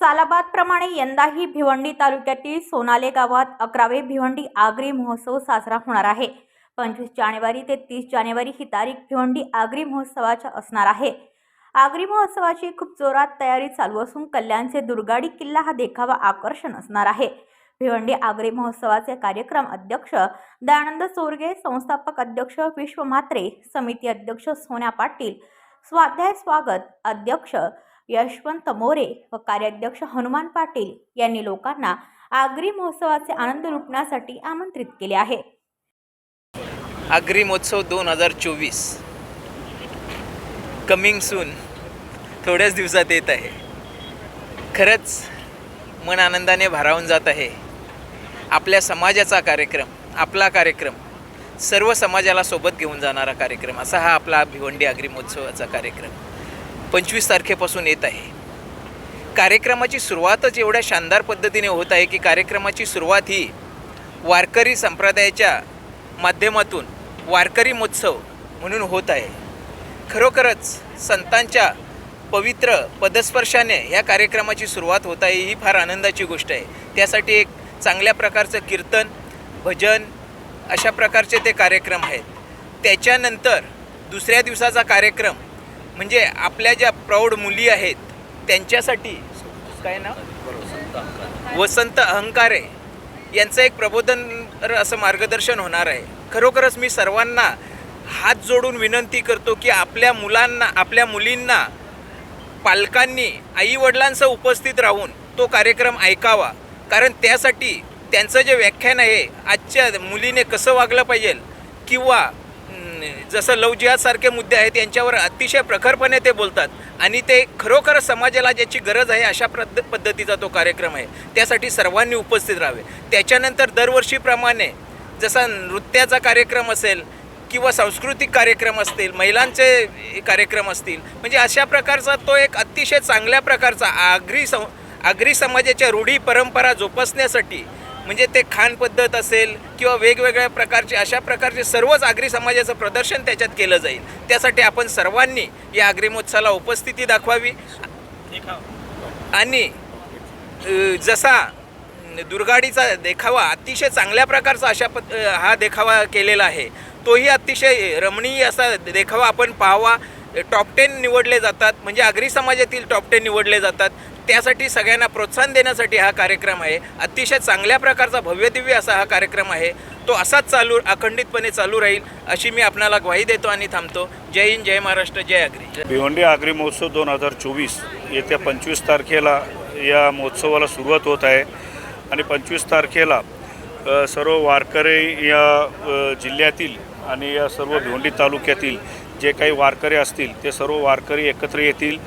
सालाबादप्रमाणे यंदाही भिवंडी तालुक्यातील सोनाले गावात अकरावे भिवंडी आगरी महोत्सव साजरा होणार आहे. पंचवीस जानेवारी ते तीस जानेवारी ही तारीख भिवंडी आगरी महोत्सवाच्या असणार आहे. आगरी महोत्सवाची खूप जोरात तयारी चालू असून कल्याणचे दुर्गाडी किल्ला हा देखावा आकर्षण असणार आहे. भिवंडी आगरी महोत्सवाचे कार्यक्रम अध्यक्ष दयानंद चोरगे संस्थापक अध्यक्ष विश्व म्हात्रे समिती अध्यक्ष सोन्या पाटील स्वाध्याय स्वागत अध्यक्ष यशवंत मोरे व कार्याध्यक्ष हनुमान पाटील यांनी लोकांना आगरी महोत्सवाचे आनंद लुटण्यासाठी आमंत्रित केले आहे. आगरी महोत्सव दोन हजार चोवीस. कमिंग सून थोड्याच दिवसात येत आहे. खरंच मन आनंदाने भारावून जात आहे. आपल्या समाजाचा कार्यक्रम आपला कार्यक्रम सर्व समाजाला सोबत घेऊन जाणारा कार्यक्रम असा हा आपला भिवंडी आगरी महोत्सवाचा कार्यक्रम. पंचवीस तारखेपासून येत आहे. कार्यक्रमाची सुरुवातच एवढ्या शानदार पद्धतीने होत आहे की कार्यक्रमाची सुरुवात ही वारकरी संप्रदायाच्या माध्यमातून वारकरी महोत्सव म्हणून होत आहे. खरोखरच संतांच्या पवित्र पदस्पर्शाने या कार्यक्रमाची सुरुवात होत आहे ही फार आनंदाची गोष्ट आहे. त्यासाठी एक चांगल्या प्रकारचं कीर्तन भजन अशा प्रकारचे ते कार्यक्रम आहेत. त्याच्यानंतर दुसऱ्या दिवसाचा कार्यक्रम म्हणजे आपल्या ज्या प्रौढ मुली आहेत त्यांच्यासाठी काय नाव? वसंत अहंकारे यांचं एक प्रबोधन असं मार्गदर्शन होणार आहे. खरोखरच मी सर्वांना हात जोडून विनंती करतो की आपल्या मुलांना आपल्या मुलींना पालकांनी आईवडिलांसह उपस्थित राहून तो कार्यक्रम ऐकावा. कारण त्यासाठी त्यांचं जे व्याख्यान आहे आजच्या मुलीने कसं वागलं पाहिजे किंवा जसं लव जिहादसारखे मुद्दे आहेत यांच्यावर अतिशय प्रखरपणे ते बोलतात. आणि ते खरोखर समाजाला ज्याची गरज आहे अशा पद्ध पद्धतीचा तो कार्यक्रम आहे. त्यासाठी सर्वांनी उपस्थित राहावे. त्याच्यानंतर दरवर्षीप्रमाणे जसा नृत्याचा कार्यक्रम असेल किंवा सांस्कृतिक कार्यक्रम असतील महिलांचे कार्यक्रम असतील म्हणजे अशा प्रकारचा तो एक अतिशय चांगल्या प्रकारचा आगरी सं आगरी समाजाच्या रूढी परंपरा जोपासण्यासाठी म्हणजे ते खान पद्धत असेल किंवा वेगवेगळ्या प्रकारचे अशा प्रकारचे सर्वच आगरी समाजाचं प्रदर्शन त्याच्यात केलं जाईल. त्यासाठी आपण सर्वांनी या आगरी महोत्सवाला उपस्थिती दाखवावी. आणि जसा दुर्गाडीचा देखावा अतिशय चांगल्या प्रकारचा अशा पद हा देखावा केलेला आहे तोही अतिशय रमणीय असा देखावा आपण पाहावा. टॉप टेन निवडले जातात म्हणजे आगरी समाजातील टॉप टेन निवडले जातात. त्यासाठी सगळ्यांना प्रोत्साहन देण्यासाठी हा कार्यक्रम आहे. अतिशय चांगल्या प्रकारचा भव्यदिव्य असा हा कार्यक्रम आहे. तो असाच चालू अखंडितपणे चालू राहील अशी मी आपणाला ग्वाही देतो आणि थांबतो. जय हिंद जय महाराष्ट्र जय आगरी. भिवंडी आगरी महोत्सव दोन हजार चोवीस येत्या पंचवीस तारखेला या महोत्सवाला सुरुवात होत आहे. आणि पंचवीस तारखेला सर्व वारकरी या जिल्ह्यातील आणि या सर्व भिवंडी तालुक्यातील जे काही वारकरी असतील ते सर्व वारकरी एकत्र येतील.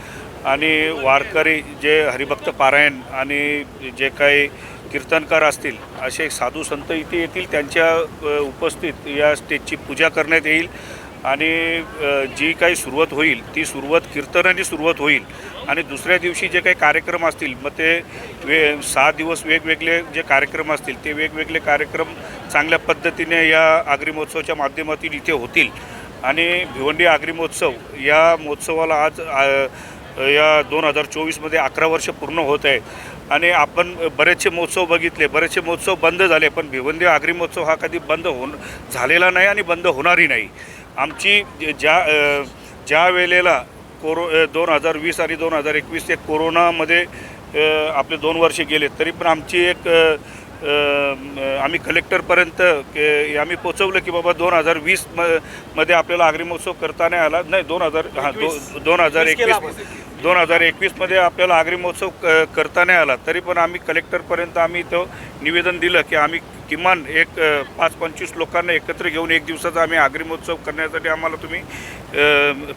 आणि वारकरी जे हरिभक्त पारायण आणि जे काही कीर्तनकार असतील असे साधू संत इथे येतील त्यांच्या उपस्थित या स्टेजची पूजा करण्यात येईल आणि जी काही सुरुवात होईल ती सुरुवात कीर्तनाने सुरुवात होईल. आणि दुसऱ्या दिवशी जे काही कार्यक्रम असतील मग ते वे सहा दिवस वेगवेगळे जे कार्यक्रम असतील ते वेगवेगळे कार्यक्रम चांगल्या पद्धतीने या आगरी महोत्सवाच्या माध्यमातून इथे होतील. आणि भिवंडी आगरी महोत्सव या महोत्सवाला आज आ, या दोन हजार चोवीसमध्ये अकरा वर्ष पूर्ण होत आहे. आणि आपण बरेचसे महोत्सव बघितले. बरेचसे महोत्सव बंद झाले पण भिवंडी आगरी महोत्सव हा कधी बंद होऊन झालेला नाही आणि बंद होणारही नाही. आमची ज्या ज्या वेळेला कोरो दोन हजार वीस आणि दोन हजार एकवीस ते कोरोनामध्ये आपले दोन वर्ष गेले तरी पण आमची एक आम्ही कलेक्टरपर्यंत के- आम्ही पोचवलं की बाबा दोन हजार वीस म मध्ये आपल्याला आगरी महोत्सव करता नाही आला. नाही दोन हजार हां दो दोन हजार एकवीस दोन हजार एकवीसमध्ये आपल्याला आगरी महोत्सव क करता नाही आला. तरी पण आम्ही कलेक्टरपर्यंत आम्ही तो निवेदन दिलं की आम्ही किमान एक पाच पंचवीस लोकांना एकत्र घेऊन एक दिवसाचा आम्ही आगरी महोत्सव करण्यासाठी आम्हाला तुम्ही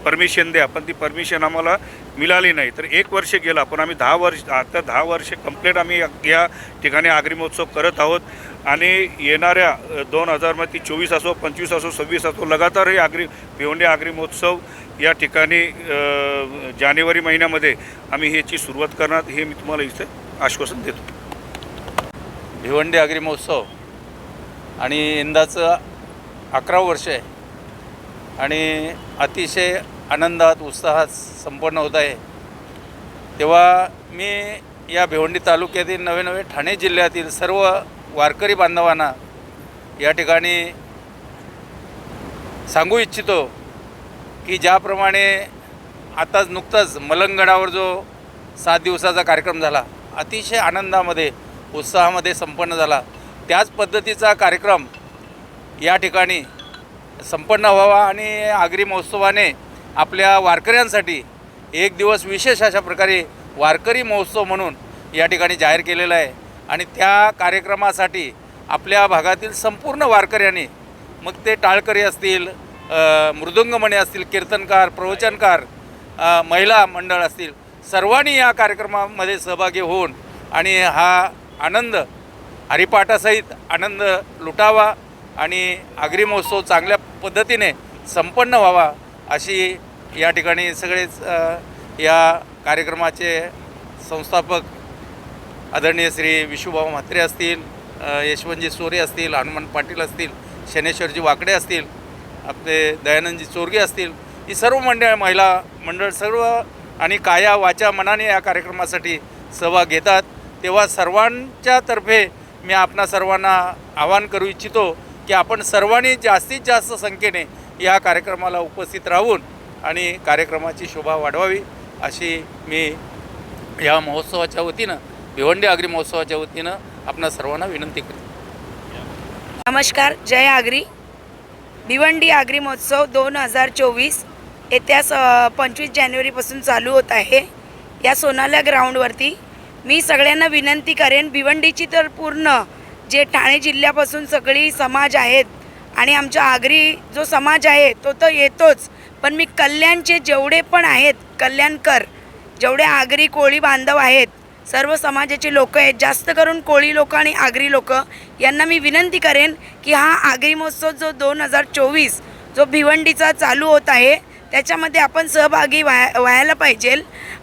परमिशन द्या. पण ती परमिशन आम्हाला मिळाली नाही. तर एक वर्ष गेला पण आम्ही दहा वर्ष आता दहा वर्ष कंप्लीट आम्ही या ठिकाणी आगरी महोत्सव करत आहोत. आणि येणाऱ्या दोन हजारमध्ये चोवीस असो पंचवीस असो सव्वीस असो लगातार हे आगरी भिवंडी आगरी महोत्सव या ठिकाणी जानेवारी महिन्यामध्ये आम्ही ह्याची सुरुवात करणार. हे मी तुम्हाला इथे आश्वासन देतो. भिवंडी आगरी महोत्सव. आणि यंदाचं अकरावं वर्ष आहे. आणि अतिशय आनंदात उत्साहात संपन्न होत आहे. तेव्हा मी या भिवंडी तालुक्यातील नवे नवे ठाणे जिल्ह्यातील सर्व वारकरी बांधवांना या ठिकाणी सांगू इच्छितो की ज्याप्रमाणे आताच नुकताच मलंगडावर जो सात दिवसाचा कार्यक्रम झाला अतिशय आनंदामध्ये उत्साहामध्ये संपन्न झाला. त्याच पद्धतीचा कार्यक्रम या ठिकाणी संपन्न व्हावा आणि आगरी महोत्सवाने आपल्या वारकऱ्यांसाठी एक दिवस विशेष अशा प्रकारे वारकरी महोत्सव म्हणून या ठिकाणी जाहीर केलेला आहे. आणि त्या कार्यक्रमासाठी आपल्या भागातील संपूर्ण वारकऱ्यांनी मग ते टाळकरी असतील अ, मृदुंगमणे असतील कीर्तनकार प्रवचनकार महिला मंडळ असतील सर्वांनी या कार्यक्रमामध्ये सहभागी होऊन आणि हा आनंद हरिपाठासहित आनंद लुटावा आणि आगरी महोत्सव चांगल्या पद्धतीने संपन्न व्हावा अशी या ठिकाणी सगळेच या कार्यक्रमाचे संस्थापक आदरणीय श्री विशुभाऊ म्हात्रे असतील यशवंतजी सोरे असतील हनुमान पाटील असतील शनेश्वरजी वाकडे असतील आपले दयानंदजी चोरगे असतील ही सर्व मंडळ महिला मंडळ सर्व आणि काया वाचा मनाने या कार्यक्रमासाठी सहभाग घेतात. तेव्हा सर्वांच्या तर्फे मी आपणा सर्वांना आवाहन करू इच्छितो की आपण सर्वांनी जास्तीत जास्त संख्येने या कार्यक्रमाला उपस्थित राहून आणि कार्यक्रमाची शोभा वाढवावी अशी मी या महोत्सवाच्या वतीनं भिवंडी आगरी महोत्सवाच्या वतीनं आपणा सर्वांना विनंती करतो नमस्कार जय आगरी. भिवंडी आगरी महोत्सव दोन हजार चोवीस येत्या स पंचवीस जानेवारीपासून चालू होत आहे. या सोनाल्या ग्राउंडवरती मी सगळ्यांना विनंती करेन भिवंडीची तर पूर्ण जे ठाणे जिल्ह्यापासून सगळी समाज आहेत आणि आमच्या आगरी जो समाज आहे तो तर येतोच. पण मी कल्याणचे जेवढे पण आहेत कल्याणकर जेवढे आगरी कोळी बांधव आहेत सर्व समाजाचे लोक आहेत जास्त करून कोळी लोक आणि आगरी लोक यांना मी विनंती करेन की हा आगरी महोत्सव जो दोन हजार चोवीस जो भिवंडीचा चालू होत आहे त्याच्यामध्ये आपण सहभागी व्हाय व्हायला पाहिजे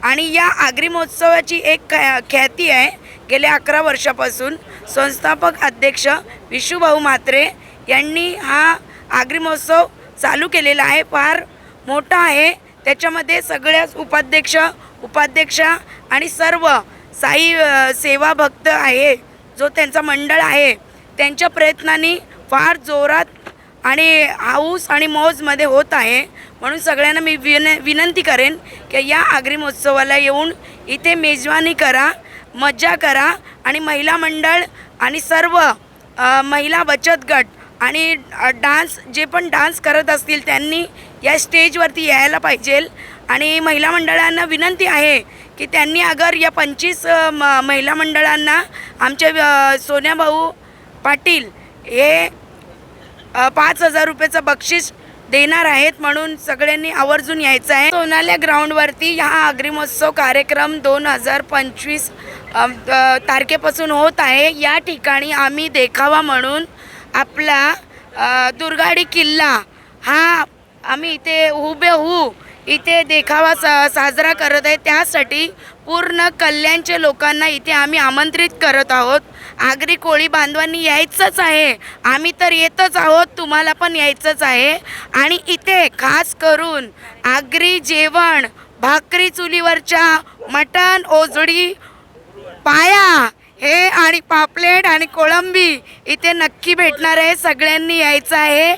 आणि या आगरी महोत्सवाची एक ख्या ख्याती आहे. गेल्या अकरा वर्षापासून संस्थापक अध्यक्ष विशुभाऊ म्हात्रे यांनी हा आगरी महोत्सव चालू केलेला आहे. फार मोठा आहे. त्याच्यामध्ये सगळ्याच उपाध्यक्ष उपाध्यक्षा आणि सर्व साई सेवा भक्त आहे. जो त्यांचा मंडळ आहे. त्यांच्या प्रयत्नांनी फार जोरात आणि हाऊस आणि मौजमध्ये होत आहे. म्हणून सगळ्यांना मी विन विनंती करेन की या आगरी महोत्सवाला येऊन इथे मेजवानी करा मज्जा करा आणि महिला मंडळ आणि सर्व महिला बचत गट आणि डान्स जे पण डान्स करत असतील त्यांनी या स्टेजवरती यायला पाहिजे. आणि महिला मंडळांना विनंती आहे की त्यांनी अगर या पंचवीस म महिला मंडळांना आमचे सोन्याभाऊ पाटील हे पाच हजार रुपयाचं बक्षीस देणार आहेत म्हणून सगळ्यांनी आवर्जून यायचं आहे. सोनाल्या ग्राउंडवरती हा अग्रिमोत्सव कार्यक्रम दोन हजार पंचवीस तारखेपासून होत आहे. या ठिकाणी आम्ही देखावा म्हणून आपला दुर्गाडी किल्ला हा आम्ही इथे हुबेहू इथे देखावा सा साजरा करत आहे. त्यासाठी पूर्ण कल्याणच्या लोकांना इथे आम्ही आमंत्रित करत आहोत. आगरी कोळी बांधवांनी यायचंच आहे. आम्ही तर येतच आहोत तुम्हाला पण यायचंच आहे. आणि इथे खास करून आगरी जेवण भाकरी चुलीवरच्या मटण ओजडी पाया हे आणि पापलेट आणि कोळंबी इथे नक्की भेटणार आहे. सगळ्यांनी यायचं आहे.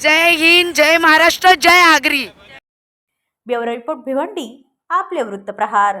जय हिंद जय महाराष्ट्र जय आगरी. ब्युरो रिपोर्ट भिवंडी आपले वृत्तप्रहार.